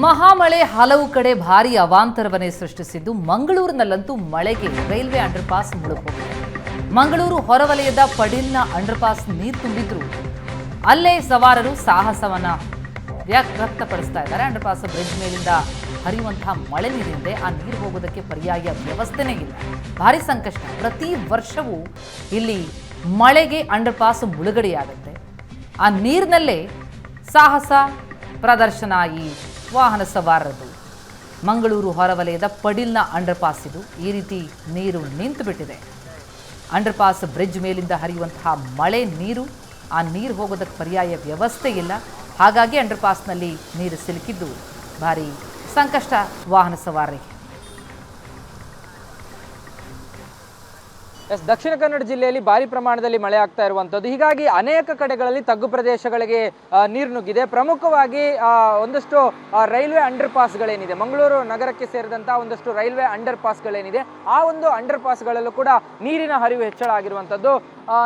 ಮಹಾಮಳೆ ಹಲವು ಕಡೆ ಭಾರಿ ಅವಾಂತರವನ್ನೇ ಸೃಷ್ಟಿಸಿದ್ದು ಮಂಗಳೂರಿನಲ್ಲಂತೂ ಮಳೆಗೆ ರೈಲ್ವೆ ಅಂಡರ್ಪಾಸ್ ಮುಳುಗೋಗಿದೆ ಮಂಗಳೂರು ಹೊರವಲಯದ ಪಡಿಲ್ನ ಅಂಡರ್ಪಾಸ್ ನೀರು ತುಂಬಿದ್ರು ಅಲ್ಲೇ ಸವಾರರು ಸಾಹಸವನ್ನ ವ್ಯಕ್- ವ್ಯಕ್ತಪಡಿಸ್ತಾ ಇದ್ದಾರೆ. ಅಂಡರ್ಪಾಸ್ ಬ್ರಿಡ್ಜ್ ಮೇಲಿಂದ ಹರಿಯುವಂತಹ ಮಳೆ ನೀರಿಂದೆ ಆ ನೀರು ಹೋಗೋದಕ್ಕೆ ಪರ್ಯಾಯ ವ್ಯವಸ್ಥೆನೇ ಇಲ್ಲ. ಭಾರಿ ಸಂಕಷ್ಟ. ಪ್ರತಿ ವರ್ಷವೂ ಇಲ್ಲಿ ಮಳೆಗೆ ಅಂಡರ್ಪಾಸ್ ಮುಳುಗಡೆಯಾಗುತ್ತೆ. ಆ ನೀರಿನಲ್ಲೇ ಸಾಹಸ, ಪ್ರದರ್ಶನ ಈ ವಾಹನ ಸವಾರರದು ಮಂಗಳೂರು ಹೊರವಲಯದ ಪಡಿಲ್ನ ಅಂಡರ್ಪಾಸ್ ಇದು. ಈ ರೀತಿ ನೀರು ನಿಂತು ಬಿಟ್ಟಿದೆ ಅಂಡರ್ಪಾಸ್ ಬ್ರಿಡ್ಜ್ ಮೇಲಿಂದ ಹರಿಯುವಂತಹ ಮಳೆ ನೀರು, ಆ ನೀರು ಹೋಗೋದಕ್ಕೆ ಪರ್ಯಾಯ ವ್ಯವಸ್ಥೆ ಇಲ್ಲ. ಹಾಗಾಗಿ ಅಂಡರ್ಪಾಸ್ನಲ್ಲಿ ನೀರು ಸಿಲುಕಿದ್ದು ಭಾರಿ ಸಂಕಷ್ಟ ವಾಹನ ಸವಾರರಿಗೆ ಎಸ್, ದಕ್ಷಿಣ ಕನ್ನಡ ಜಿಲ್ಲೆಯಲ್ಲಿ ಭಾರಿ ಪ್ರಮಾಣದಲ್ಲಿ ಮಳೆ ಆಗ್ತಾ ಇರುವಂಥದ್ದು. ಹೀಗಾಗಿ ಅನೇಕ ಕಡೆಗಳಲ್ಲಿ ತಗ್ಗು ಪ್ರದೇಶಗಳಿಗೆ ನೀರು ನುಗ್ಗಿದೆ. ಪ್ರಮುಖವಾಗಿ ಒಂದಷ್ಟು ರೈಲ್ವೆ ಅಂಡರ್ ಪಾಸ್ಗಳೇನಿದೆ ಮಂಗಳೂರು ನಗರಕ್ಕೆ ಸೇರಿದಂಥ ಒಂದಷ್ಟು ರೈಲ್ವೆ ಅಂಡರ್ ಪಾಸ್ಗಳೇನಿದೆ ಆ ಒಂದು ಅಂಡರ್ ಪಾಸ್ಗಳಲ್ಲೂ ಕೂಡ ನೀರಿನ ಹರಿವು ಹೆಚ್ಚಳ ಆಗಿರುವಂಥದ್ದು.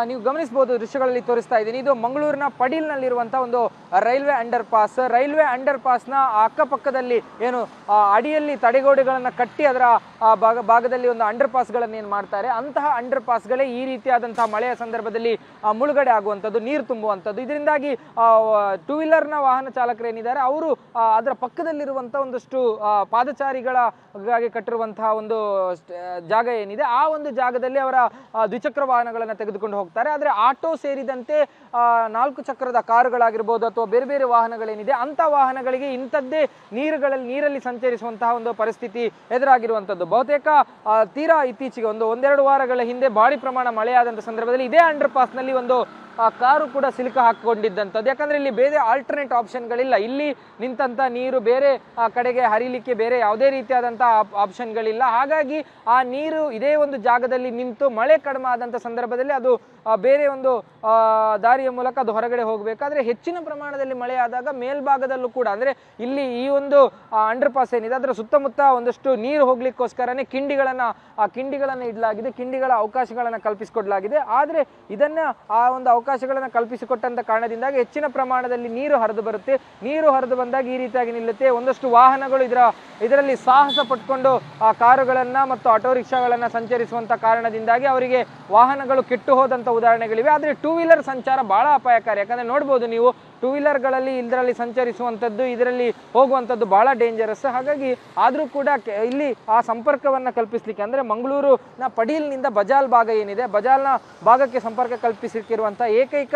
ನೀವು ಗಮನಿಸಬಹುದು ದೃಶ್ಯಗಳಲ್ಲಿ ತೋರಿಸ್ತಾ ಇದ್ದೀನಿ. ಇದು ಮಂಗಳೂರಿನ ಪಡೀಲ್ನಲ್ಲಿರುವಂತಹ ಒಂದು railway underpass railway under ಪಾಸ್ನ ಅಕ್ಕಪಕ್ಕದಲ್ಲಿ ಏನು ಅಡಿಯಲ್ಲಿ ತಡೆಗೋಡೆಗಳನ್ನು ಕಟ್ಟಿ ಅದರ ಭಾಗ, ಭಾಗದಲ್ಲಿ ಒಂದು ಅಂಡರ್ ಪಾಸ್ಗಳನ್ನು ಏನು ಮಾಡ್ತಾರೆ, ಅಂತಹ ಅಂಡರ್ ಪಾಸ್ಗಳೇ ಈ ರೀತಿಯಾದಂತಹ ಮಳೆಯ ಸಂದರ್ಭದಲ್ಲಿ ಮುಳುಗಡೆ ಆಗುವಂಥದ್ದು, ನೀರು ತುಂಬುವಂಥದ್ದು. ಇದರಿಂದಾಗಿ ಟೂ ವೀಲರ್ನ ವಾಹನ ಚಾಲಕರು ಏನಿದ್ದಾರೆ, ಅವರು ಅದರ ಪಕ್ಕದಲ್ಲಿರುವಂತಹ ಒಂದಷ್ಟು ಪಾದಚಾರಿಗಳ ಪಾದಚಾರಿಗಳಾಗಿ ಕಟ್ಟಿರುವಂತಹ ಒಂದು ಜಾಗ ಏನಿದೆ, ಆ ಒಂದು ಜಾಗದಲ್ಲಿ ಅವರ ದ್ವಿಚಕ್ರ ವಾಹನಗಳನ್ನು ತೆಗೆದುಕೊಂಡು ಹೋಗ್ತಾರೆ. ಆದರೆ ಆಟೋ ಸೇರಿದಂತೆ ನಾಲ್ಕು ಚಕ್ರದ ಕಾರುಗಳಾಗಿರ್ಬೋದು ಅಥವಾ ಬೇರೆ ಬೇರೆ ವಾಹನಗಳೇನಿದೆ, ಅಂಥ ವಾಹನಗಳಿಗೆ ಇಂಥದ್ದೇ ನೀರುಗಳಲ್ಲಿ, ನೀರಲ್ಲಿ ಸಂಚರಿಸುವಂತಹ ಒಂದು ಪರಿಸ್ಥಿತಿ ಎದುರಾಗಿರುವಂಥದ್ದು. ಬಹುತೇಕ ತೀರಾ ಇತ್ತೀಚೆಗೆ ಒಂದು ಒಂದೆರಡು ವಾರಗಳ ಹಿಂದೆ ಭಾರಿ ಪ್ರಮಾಣ ಮಳೆಯಾದಂಥ ಸಂದರ್ಭದಲ್ಲಿ ಇದೇ ಅಂಡರ್ ಪಾಸ್ನಲ್ಲಿ ಒಂದು ಆ ಕಾರು ಕೂಡ ಸಿಲುಕ ಹಾಕಿಕೊಂಡಿದ್ದಂಥದ್ದು. ಯಾಕಂದರೆ ಇಲ್ಲಿ ಬೇರೆ ಆಲ್ಟರ್ನೇಟ್ ಆಪ್ಷನ್ಗಳಿಲ್ಲ ಇಲ್ಲಿ ನಿಂತಂಥ ನೀರು ಬೇರೆ, ಆ ಕಡೆಗೆ ಹರಿಲಿಕ್ಕೆ ಬೇರೆ ಯಾವುದೇ ರೀತಿಯಾದಂಥ ಆಪ್ಷನ್ಗಳಿಲ್ಲ ಹಾಗಾಗಿ ಆ ನೀರು ಇದೇ ಒಂದು ಜಾಗದಲ್ಲಿ ನಿಂತು ಮಳೆ ಕಡಿಮೆ ಆದಂಥ ಸಂದರ್ಭದಲ್ಲಿ ಅದು ಬೇರೆ ಒಂದು ದಾರಿಯ ಮೂಲಕ ಅದು ಹೊರಗಡೆ ಹೋಗಬೇಕಾದ್ರೆ ಹೆಚ್ಚಿನ ಪ್ರಮಾಣದಲ್ಲಿ ಮಳೆ ಆದಾಗ ಮೇಲ್ಭಾಗದಲ್ಲೂ ಕೂಡ, ಅಂದರೆ ಇಲ್ಲಿ ಈ ಒಂದು ಅಂಡರ್ ಪಾಸ್ ಏನಿದೆ, ಅದರ ಸುತ್ತಮುತ್ತ ಒಂದಷ್ಟು ನೀರು ಹೋಗ್ಲಿಕ್ಕೋಸ್ಕರನೇ ಕಿಂಡಿಗಳನ್ನು, ಆ ಕಿಂಡಿಗಳನ್ನು ಇಡಲಾಗಿದೆ. ಕಿಂಡಿಗಳ ಅವಕಾಶಗಳನ್ನು ಕಲ್ಪಿಸಿಕೊಡಲಾಗಿದೆ. ಆದರೆ ಇದನ್ನು ಆ ಒಂದು ಅವಕಾಶಗಳನ್ನು ಕಲ್ಪಿಸಿಕೊಟ್ಟಂತ ಕಾರಣದಿಂದಾಗಿ ಹೆಚ್ಚಿನ ಪ್ರಮಾಣದಲ್ಲಿ ನೀರು ಹರಿದು ಬರುತ್ತೆ. ನೀರು ಹರಿದು ಬಂದಾಗ ಈ ರೀತಿಯಾಗಿ ನಿಲ್ಲುತ್ತೆ. ಒಂದಷ್ಟು ವಾಹನಗಳು ಇದರ, ಇದರಲ್ಲಿ ಸಾಹಸ ಪಟ್ಕೊಂಡು ಆ ಕಾರುಗಳನ್ನ ಮತ್ತು ಆಟೋ ರಿಕ್ಷಾಗಳನ್ನ ಸಂಚರಿಸುವಂತ ಕಾರಣದಿಂದಾಗಿ ಅವರಿಗೆ ವಾಹನಗಳು ಕೆಟ್ಟು ಹೋದಂತ ಉದಾಹರಣೆಗಳಿವೆ. ಆದರೆ ಟೂ ವೀಲರ್ ಸಂಚಾರ ಬಹಳ ಅಪಾಯಕಾರಿ. ಯಾಕಂದ್ರೆ ನೋಡ್ಬೋದು ನೀವು ಟೂ ವೀಲರ್ಗಳಲ್ಲಿ ಇದರಲ್ಲಿ ಸಂಚರಿಸುವಂಥದ್ದು, ಇದರಲ್ಲಿ ಹೋಗುವಂಥದ್ದು ಭಾಳ ಡೇಂಜರಸ್ ಹಾಗಾಗಿ ಆದರೂ ಕೂಡ ಇಲ್ಲಿ ಆ ಸಂಪರ್ಕವನ್ನು ಕಲ್ಪಿಸಲಿಕ್ಕೆ ಅಂದರೆ ಮಂಗಳೂರಿನ ಪಡೀಲ್ನಿಂದ ಬಜಾಲ್ ಭಾಗ ಏನಿದೆ, ಬಜಾಲ್ನ ಭಾಗಕ್ಕೆ ಸಂಪರ್ಕ ಕಲ್ಪಿಸಲಿಕ್ಕಿರುವಂಥ ಏಕೈಕ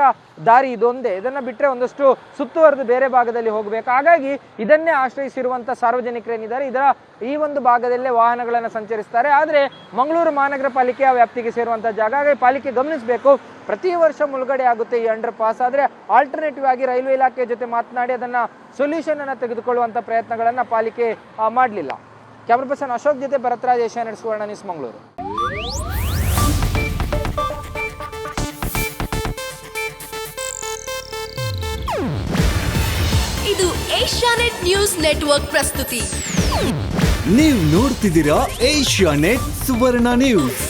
ದಾರಿ ಇದೊಂದೇ. ಇದನ್ನು ಬಿಟ್ಟರೆ ಒಂದಷ್ಟು ಸುತ್ತುವರೆದು ಬೇರೆ ಭಾಗದಲ್ಲಿ ಹೋಗಬೇಕು. ಹಾಗಾಗಿ ಇದನ್ನೇ ಆಶ್ರಯಿಸಿರುವಂಥ ಸಾರ್ವಜನಿಕರೇನಿದ್ದಾರೆ ಇದರ ಈ ಒಂದು ಭಾಗದಲ್ಲೇ ವಾಹನಗಳನ್ನು ಸಂಚರಿಸ್ತಾರೆ. ಆದರೆ ಮಂಗಳೂರು ಮಹಾನಗರ ಪಾಲಿಕೆಯ ವ್ಯಾಪ್ತಿಗೆ ಸೇರುವಂಥ ಜಾಗ ಹಾಗಾಗಿ ಪಾಲಿಕೆ ಗಮನಿಸಬೇಕು ಪ್ರತಿ ವರ್ಷ ಮುಳುಗಡೆ ಆಗುತ್ತೆ ಈ ಅಂಡರ್ ಪಾಸ್ ಆದರೆ ಆಲ್ಟರ್ನೇಟಿವ್ ಆಗಿ ರೈಲ್ವೆ ಇಲಾಖೆ ಜೊತೆ ಮಾತನಾಡಿ ಅದನ್ನು ಸೊಲ್ಯೂಷನ್ ಅನ್ನು ತೆಗೆದುಕೊಳ್ಳುವಂಥ ಪ್ರಯತ್ನಗಳನ್ನು ಪಾಲಿಕೆ ಮಾಡಲಿಲ್ಲ. ಕ್ಯಾಮ್ರಾ ಪರ್ಸನ್ ಅಶೋಕ್ ಜೊತೆ ಭರತ್ರಾಜ್ ಏಷ್ಯಾನೆಟ್ ಸುವರ್ಣ ನ್ಯೂಸ್ ಮಂಗಳೂರು. ಇದು ಏಷ್ಯಾನೆಟ್ ನ್ಯೂಸ್ ನೆಟ್ವರ್ಕ್ ಪ್ರಸ್ತುತಿ. ನೀವು ನೋಡ್ತಿದ್ದೀರಾ ಏಷ್ಯಾ ನೆಟ್ ಸುವರ್ಣ ನ್ಯೂಸ್